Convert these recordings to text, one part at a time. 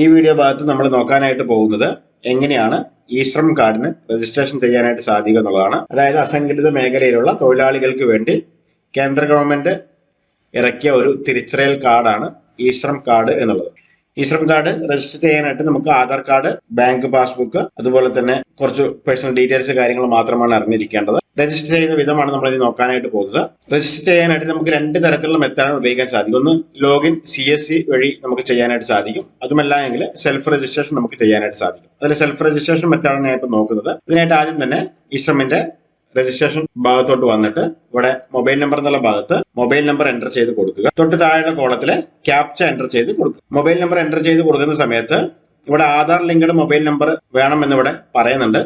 ഈ വീഡിയോ ഭാഗത്ത് നമ്മൾ നോക്കാനായിട്ട് പോകുന്നത് എങ്ങനെയാണ് ഈ ശ്രം കാർഡിന് രജിസ്ട്രേഷൻ ചെയ്യാനായിട്ട് സാധിക്കുക എന്നുള്ളതാണ്. അതായത് അസംഘടിത മേഖലയിലുള്ള തൊഴിലാളികൾക്ക് വേണ്ടി കേന്ദ്ര ഗവൺമെന്റ് ഇറക്കിയ ഒരു തിരിച്ചറിയൽ കാർഡാണ് ഈ ശ്രം കാർഡ് എന്നുള്ളത്. ഈ ശ്രം കാർഡ് രജിസ്റ്റർ ചെയ്യാനായിട്ട് നമുക്ക് ആധാർ കാർഡ് ബാങ്ക് പാസ്ബുക്ക് അതുപോലെ തന്നെ കുറച്ച് പേഴ്സണൽ ഡീറ്റെയിൽസ് കാര്യങ്ങൾ മാത്രമാണ് അറിഞ്ഞിരിക്കേണ്ടത്. രജിസ്റ്റർ ചെയ്യുന്ന വിധമാണ് നമ്മൾ ഇനി നോക്കാനായിട്ട് പോകുന്നത്. രജിസ്റ്റർ ചെയ്യാനായിട്ട് നമുക്ക് രണ്ട് തരത്തിലുള്ള മെത്തേഡാണ് ഉപയോഗിക്കാൻ സാധിക്കും. ഒന്ന് ലോഗിൻ സി എസ് സി വഴി നമുക്ക് ചെയ്യാനായിട്ട് സാധിക്കും. അതുമല്ല എങ്കിൽ സെൽഫ് രജിസ്ട്രേഷൻ നമുക്ക് ചെയ്യാനായിട്ട് സാധിക്കും. അതിൽ സെൽഫ് രജിസ്ട്രേഷൻ മെത്തേഡാണ് ഞാൻ നോക്കുന്നത്. ഇതിനായിട്ട് ആദ്യം തന്നെ ഇസ്രമിന്റെ രജിസ്ട്രേഷൻ ഭാഗത്തോട്ട് വന്നിട്ട് ഇവിടെ മൊബൈൽ നമ്പർ എന്നുള്ള ഭാഗത്ത് മൊബൈൽ നമ്പർ എന്റർ ചെയ്ത് കൊടുക്കുക. തൊട്ട് താഴെയുള്ള കോളത്തിൽ ക്യാപ്ച എന്റർ ചെയ്ത് കൊടുക്കുക. മൊബൈൽ നമ്പർ എന്റർ ചെയ്ത് കൊടുക്കുന്ന സമയത്ത് ഇവിടെ ആധാർ ലിങ്ക്ഡ് മൊബൈൽ നമ്പർ വേണമെന്ന് ഇവിടെ പറയുന്നുണ്ട്.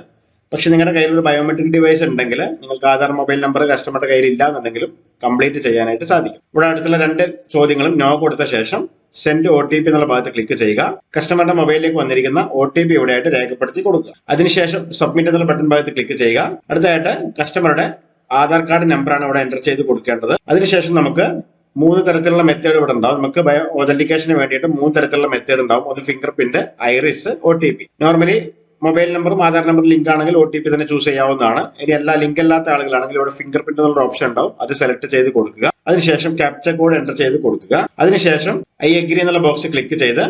പക്ഷെ നിങ്ങളുടെ കയ്യിൽ ഒരു ബയോമെട്രിക് ഡിവൈസ് ഉണ്ടെങ്കിൽ നിങ്ങൾക്ക് ആധാർ മൊബൈൽ നമ്പർ കസ്റ്റമറുടെ കയ്യിൽ ഇല്ല എന്നുണ്ടെങ്കിലും കംപ്ലീറ്റ് ചെയ്യാനായിട്ട് സാധിക്കും. ഇവിടെ അടുത്തുള്ള രണ്ട് ചോദ്യങ്ങളും നോ കൊടുത്ത ശേഷം സെൻഡ് ഒ ടി പി എന്നുള്ള ഭാഗത്ത് ക്ലിക്ക് ചെയ്യുക. കസ്റ്റമറുടെ മൊബൈലിലേക്ക് വന്നിരിക്കുന്ന ഒ ടി പി ഇവിടെയായിട്ട് രേഖപ്പെടുത്തി കൊടുക്കുക. അതിനുശേഷം സബ്മിറ്റ് എന്നുള്ള ബട്ടൺ ഭാഗത്ത് ക്ലിക്ക് ചെയ്യുക. അടുത്തതായിട്ട് കസ്റ്റമറുടെ ആധാർ കാർഡ് നമ്പറാണ് ഇവിടെ എന്റർ ചെയ്ത് കൊടുക്കേണ്ടത്. അതിനുശേഷം നമുക്ക് മൂന്ന് തരത്തിലുള്ള മെത്തേഡ് ഇവിടെ ഉണ്ടാവും. നമുക്ക് ബയോ ഒതന്റിക്കേഷന് വേണ്ടിയിട്ട് മൂന്ന് തരത്തിലുള്ള മെത്തേഡ് ഉണ്ടാവും. ഒന്ന് fingerprint iris O T P normally mobile നമ്പറും ആധാർ നമ്പർ ലിങ്ക് ആണെങ്കിൽ ഒ ടി പി തന്നെ ചൂസ് ചെയ്യാവുന്നതാണ്. ഇനി എല്ലാ ലിങ്ക് അല്ലാത്ത ആളുകളാണെങ്കിൽ ഇവിടെ ഫിംഗർ പ്രിന്റ് എന്നുള്ള ഓപ്ഷൻ ഉണ്ടാവും. അത് സെലക്ട് ചെയ്ത് കൊടുക്കുക. അതിനുശേഷം ക്യാപ്ചർ കോഡ് എന്റർ ചെയ്ത് കൊടുക്കുക. അതിനുശേഷം ഐ അഗ്രി എന്നുള്ള ബോക്സ് ക്ലിക്ക് ചെയ്ത്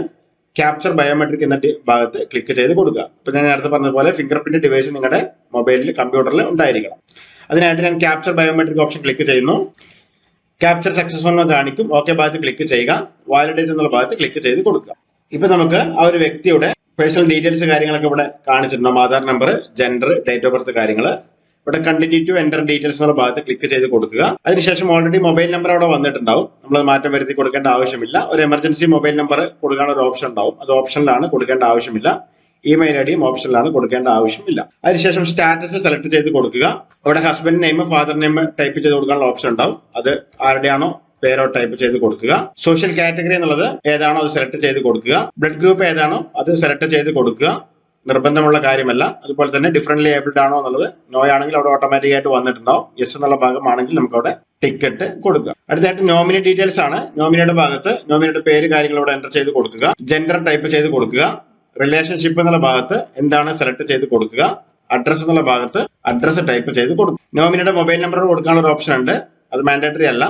ക്യാപ്ചർ ബയോമെട്രിക് എന്ന ഭാഗത്ത് ക്ലിക്ക് ചെയ്ത് കൊടുക്കുക. ഇപ്പൊ ഞാൻ നേരത്തെ പറഞ്ഞതുപോലെ ഫിംഗർ പ്രിന്റ് ഡിവൈസ് നിങ്ങളുടെ മൊബൈലിൽ കമ്പ്യൂട്ടറിൽ ഉണ്ടായിരിക്കണം. അതിനായിട്ട് ഞാൻ ക്യാപ്ചർ ബയോമെട്രിക് ഓപ്ഷൻ ക്ലിക്ക് ചെയ്യുന്നു. ക്യാപ്ചർ സക്സസ്ഫുൾ എന്ന് കാണിക്കും. ഓക്കെ ഭാഗത്ത് ക്ലിക്ക് ചെയ്യുക. വാലിഡേറ്റ് എന്നുള്ള ഭാഗത്ത് ക്ലിക്ക് ചെയ്ത് കൊടുക്കുക. ഇപ്പൊ നമുക്ക് ആ ഒരു വ്യക്തിയുടെ പേഴ്സണൽ ഡീറ്റെയിൽസ് കാര്യങ്ങളൊക്കെ ഇവിടെ കാണിച്ചിട്ടുണ്ടാവും Aadhaar number gender date of birth കാര്യങ്ങൾ ഇവിടെ കണ്ടിന്യൂ ടു എന്റർ ഡീറ്റെയിൽസ് എന്നുള്ള ഭാഗത്ത് ക്ലിക്ക് ചെയ്ത് കൊടുക്കുക. അതിനുശേഷം ഓൾറെഡി മൊബൈൽ നമ്പർ അവിടെ വന്നിട്ടുണ്ടാവും. നമ്മൾ മാറ്റം വരുത്തി കൊടുക്കേണ്ട ആവശ്യമില്ല. ഒരു എമർജൻസി മൊബൈൽ നമ്പർ കൊടുക്കാനുള്ള ഒരു ഓപ്ഷൻ ഉണ്ടാവും. അത് ഓപ്ഷനിലാണ് കൊടുക്കേണ്ട ആവശ്യമില്ല. ഇമെയിൽ ഐ ഡിയും ഓപ്ഷനിലാണ് കൊടുക്കേണ്ട ആവശ്യമില്ല. അതിനുശേഷം സ്റ്റാറ്റസ് സെലക്ട് ചെയ്ത് കൊടുക്കുക. അവിടെ husband name father name type ചെയ്ത് കൊടുക്കാനുള്ള ഓപ്ഷൻ ഉണ്ടാവും. അത് ആരുടെയാണോ പേരോ ടൈപ്പ് ചെയ്ത് കൊടുക്കുക. സോഷ്യൽ കാറ്റഗറി എന്നുള്ളത് ഏതാണോ അത് സെലക്ട് ചെയ്ത് കൊടുക്കുക. ബ്ലഡ് ഗ്രൂപ്പ് ഏതാണോ അത് സെലക്ട് ചെയ്ത് കൊടുക്കുക. നിർബന്ധമുള്ള കാര്യമല്ല. അതുപോലെ തന്നെ ഡിഫറെന്റ്ലി ഏബിൾഡ് ആണോ എന്നുള്ളത് നോ ആണെങ്കിൽ അവിടെ ഓട്ടോമാറ്റിക് ആയിട്ട് വന്നിട്ടുണ്ടാവും. യെസ് എന്നുള്ള ഭാഗമാണെങ്കിൽ നമുക്ക് അവിടെ ടിക്കറ്റ് കൊടുക്കുക. അടുത്തായിട്ട് നോമിനി ഡീറ്റെയിൽസ് ആണ്. നോമിനിയുടെ ഭാഗത്ത് നോമിനിയുടെ പേര് കാര്യങ്ങൾ ഇവിടെ എന്റർ ചെയ്ത് കൊടുക്കുക. ജെൻഡർ ടൈപ്പ് ചെയ്ത് കൊടുക്കുക. റിലേഷൻഷിപ്പ് എന്നുള്ള ഭാഗത്ത് എന്താണ് സെലക്ട് ചെയ്ത് കൊടുക്കുക. അഡ്രസ് എന്നുള്ള ഭാഗത്ത് അഡ്രസ് ടൈപ്പ് ചെയ്ത് കൊടുക്കുക. നോമിനിയുടെ മൊബൈൽ നമ്പർ കൊടുക്കാനുള്ള ഓപ്ഷൻ ഉണ്ട്. അത് മാൻഡേറ്ററി അല്ല.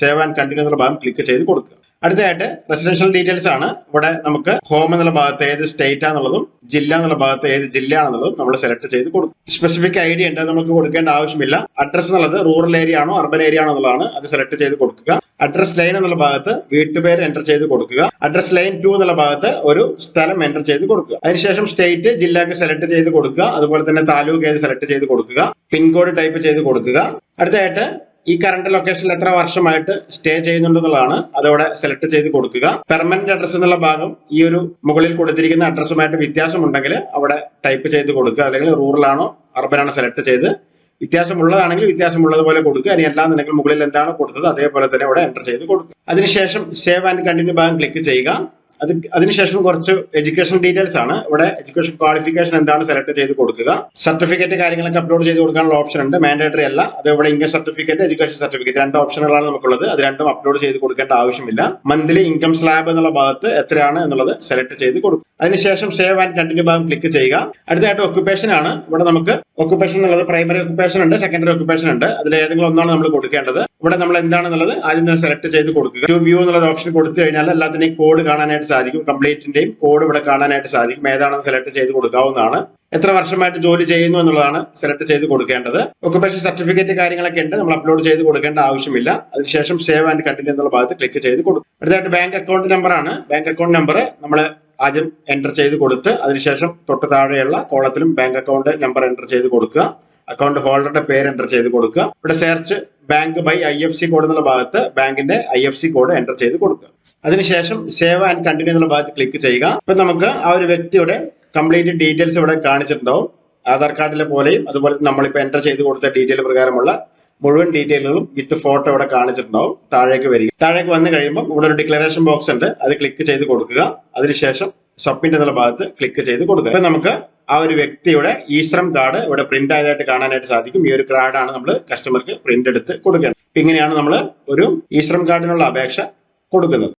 സേവ് ആൻഡ് കണ്ടിന്യൂ എന്നുള്ള ഭാഗം ക്ലിക്ക് ചെയ്ത് കൊടുക്കുക. അടുത്തതായിട്ട് റെസിഡൻഷ്യൽ ഡീറ്റെയിൽസ് ആണ്. ഇവിടെ നമുക്ക് ഹോം എന്നുള്ള ഭാഗത്ത് ഏത് സ്റ്റേറ്റ് ആണെന്നുള്ളതും ജില്ല എന്നുള്ള ഭാഗത്ത് ഏത് ജില്ല ആണെന്നുള്ളതും നമ്മൾ സെലക്ട് ചെയ്ത് കൊടുക്കും. സ്പെസിഫിക് ഐ ഡി ഉണ്ട് നമുക്ക് കൊടുക്കേണ്ട ആവശ്യമില്ല. അഡ്രസ് എന്നുള്ളത് റൂറൽ ഏരിയ ആണോ അർബൻ ഏരിയ ആണോ എന്നുള്ളതാണ് അത് സെലക്ട് ചെയ്ത് കൊടുക്കുക. അഡ്രസ് ലൈൻ എന്നുള്ള ഭാഗത്ത് വീട്ടുപേര് എന്റർ ചെയ്ത് കൊടുക്കുക. അഡ്രസ് ലൈൻ ടു എന്നുള്ള ഭാഗത്ത് ഒരു സ്ഥലം എന്റർ ചെയ്ത് കൊടുക്കുക. അതിനുശേഷം സ്റ്റേറ്റ് ജില്ലക്ക് സെലക്ട് ചെയ്ത് കൊടുക്കുക. അതുപോലെ തന്നെ താലൂക്ക് ഏത് സെലക്ട് ചെയ്ത് കൊടുക്കുക. പിൻകോഡ് ടൈപ്പ് ചെയ്ത് കൊടുക്കുക. അടുത്തതായിട്ട് ഈ കറണ്ട് ലൊക്കേഷനിൽ എത്ര വർഷമായിട്ട് സ്റ്റേ ചെയ്യുന്നുണ്ടെന്നുള്ളതാണ് അതവിടെ സെലക്ട് ചെയ്ത് കൊടുക്കുക. പെർമനന്റ് അഡ്രസ് എന്നുള്ള ഭാഗം ഈ ഒരു മുകളിൽ കൊടുത്തിരിക്കുന്ന അഡ്രസ്സുമായിട്ട് വ്യത്യാസമുണ്ടെങ്കിൽ അവിടെ ടൈപ്പ് ചെയ്ത് കൊടുക്കുക. അല്ലെങ്കിൽ അർബൻ ആണോ സെലക്ട് ചെയ്ത് വ്യത്യാസമുള്ളതാണെങ്കിൽ വ്യത്യാസമുള്ളതുപോലെ കൊടുക്കുക. അല്ലെങ്കിൽ എല്ലാം നിങ്ങൾക്ക് മുകളിൽ എന്താണോ കൊടുത്തത് അതേപോലെ തന്നെ അവിടെ എന്റർ ചെയ്ത് കൊടുക്കുക. അതിനുശേഷം സേവ് ആൻഡ് കണ്ടിന്യൂ ഭാഗം ക്ലിക്ക് ചെയ്യുക. അത് അതിനുശേഷം കുറച്ച് എഡ്യൂക്കേഷൻ ഡീറ്റെയിൽസ് ആണ്. ഇവിടെ എഡ്യൂക്കേഷൻ ക്വാളിഫിക്കേഷൻ എന്താണ് സെലക്ട് ചെയ്ത് കൊടുക്കുക. സർട്ടിഫിക്കറ്റ് കാര്യങ്ങളൊക്കെ അപ്ലോഡ് ചെയ്ത് കൊടുക്കാനുള്ള ഓപ്ഷൻ ഉണ്ട്. മാൻഡേറ്ററി അല്ല. അത് ഇവിടെ ഇൻകം സർട്ടിഫിക്കറ്റ് എഡ്യൂക്കേഷൻ സർട്ടിഫിക്കറ്റ് രണ്ട് ഓപ്ഷനുകളാണ് നമുക്കുള്ളത്. അത് രണ്ടും അപ്ലോഡ് ചെയ്ത് കൊടുക്കേണ്ട ആവശ്യമില്ല. മന്ത്ലി ഇൻകം സ്ലാബ് എന്നുള്ള ഭാഗത്ത് എത്രയാണ് എന്നുള്ളത് സെലക്ട് ചെയ്ത് കൊടുക്കും. അതിനുശേഷം സേവ് ആൻഡ് കണ്ടിന്യൂ ഭാഗം ക്ലിക്ക് ചെയ്യുക. അടുത്തതായിട്ട് ഒക്കുപേഷൻ ആണ്. ഇവിടെ നമുക്ക് ഒക്കുപേഷൻ എന്നുള്ളത് പ്രൈമറി ഒക്കുപേഷൻ ഉണ്ട് സെക്കൻഡറി ഒക്കുപേഷൻ ഉണ്ട്. അതിൽ ഏതെങ്കിലും ഒന്നാണ് നമ്മൾ കൊടുക്കേണ്ടത്. ഇവിടെ നമ്മൾ എന്താണെന്നുള്ളത് ആദ്യം തന്നെ സെലക്ട് ചെയ്ത് കൊടുക്കുക. വ്യൂ എന്നുള്ള ഓപ്ഷൻ കൊടുത്തു കഴിഞ്ഞാൽ എല്ലാത്തിനെയും കോഡ് കാണാനായിട്ട് സാധിക്കും. കംപ്ലീറ്റിന്റെയും കോഡ് ഇവിടെ കാണാനായിട്ട് സാധിക്കും. ഏതാണെന്ന് സെലക്ട് ചെയ്ത് കൊടുക്കാവുന്നതാണ്. എത്ര വർഷമായിട്ട് ജോലി ചെയ്യുന്നു എന്നുള്ളതാണ് സെലക്ട് ചെയ്ത് കൊടുക്കേണ്ടത്. ഒക്കുപേഷൻ സർട്ടിഫിക്കറ്റ് കാര്യങ്ങളൊക്കെ ഉണ്ട്. നമ്മൾ അപ്ലോഡ് ചെയ്ത് കൊടുക്കേണ്ട ആവശ്യമില്ല. അതിനുശേഷം സേവ് ആൻഡ് കണ്ടിന്യൂ എന്നുള്ള ഭാഗത്ത് ക്ലിക്ക് ചെയ്ത് കൊടുക്കും അടുത്തായിട്ട് ബാങ്ക് അക്കൗണ്ട് നമ്പർ ആണ്. ബാങ്ക് അക്കൗണ്ട് നമ്പർ നമ്മൾ ആദ്യം എന്റർ ചെയ്ത് കൊടുത്ത് അതിനുശേഷം തൊട്ട് താഴെയുള്ള കോളത്തിലും ബാങ്ക് അക്കൗണ്ട് നമ്പർ എന്റർ ചെയ്ത് കൊടുക്കുക. അക്കൗണ്ട് ഹോൾഡറുടെ പേര് എന്റർ ചെയ്ത് കൊടുക്കുക. ഇവിടെ search bank by I F C code എന്നുള്ള ഭാഗത്ത് ബാങ്കിന്റെ I F C code enter ചെയ്ത് കൊടുക്കുക. അതിനുശേഷം സേവ് ആൻഡ് കണ്ടിന്യൂ എന്നുള്ള ഭാഗത്ത് ക്ലിക്ക് ചെയ്യുക. ഇപ്പൊ നമുക്ക് ആ ഒരു വ്യക്തിയുടെ കംപ്ലീറ്റ് ഡീറ്റെയിൽസ് ഇവിടെ കാണിച്ചിട്ടുണ്ടാവും. ആധാർ കാർഡിലെ പോലെയും അതുപോലെ നമ്മളിപ്പോൾ എന്റർ ചെയ്ത് കൊടുത്ത ഡീറ്റെയിൽ പ്രകാരമുള്ള മുഴുവൻ ഡീറ്റെയിലുകളും വിത്ത് ഫോട്ടോ ഇവിടെ കാണിച്ചിട്ടുണ്ടാവും. താഴേക്ക് വരിക. താഴേക്ക് വന്നു കഴിയുമ്പോൾ ഇവിടെ ഒരു ഡിക്ലറേഷൻ ബോക്സ് ഉണ്ട്. അത് ക്ലിക്ക് ചെയ്ത് കൊടുക്കുക. അതിനുശേഷം സബ്മിറ്റ് എന്നുള്ള ഭാഗത്ത് ക്ലിക്ക് ചെയ്ത് കൊടുക്കുക. അപ്പൊ നമുക്ക് ആ ഒരു വ്യക്തിയുടെ ഈശ്രം കാർഡ് ഇവിടെ പ്രിന്റ് ആയതായിട്ട് കാണാനായിട്ട് സാധിക്കും. ഈ ഒരു കാർഡാണ് നമ്മൾ കസ്റ്റമർക്ക് പ്രിന്റ് എടുത്ത് കൊടുക്കേണ്ടത്. ഇങ്ങനെയാണ് നമ്മൾ ഒരു ഈശ്രം കാർഡിനുള്ള അപേക്ഷ കൊടുക്കുന്നത്.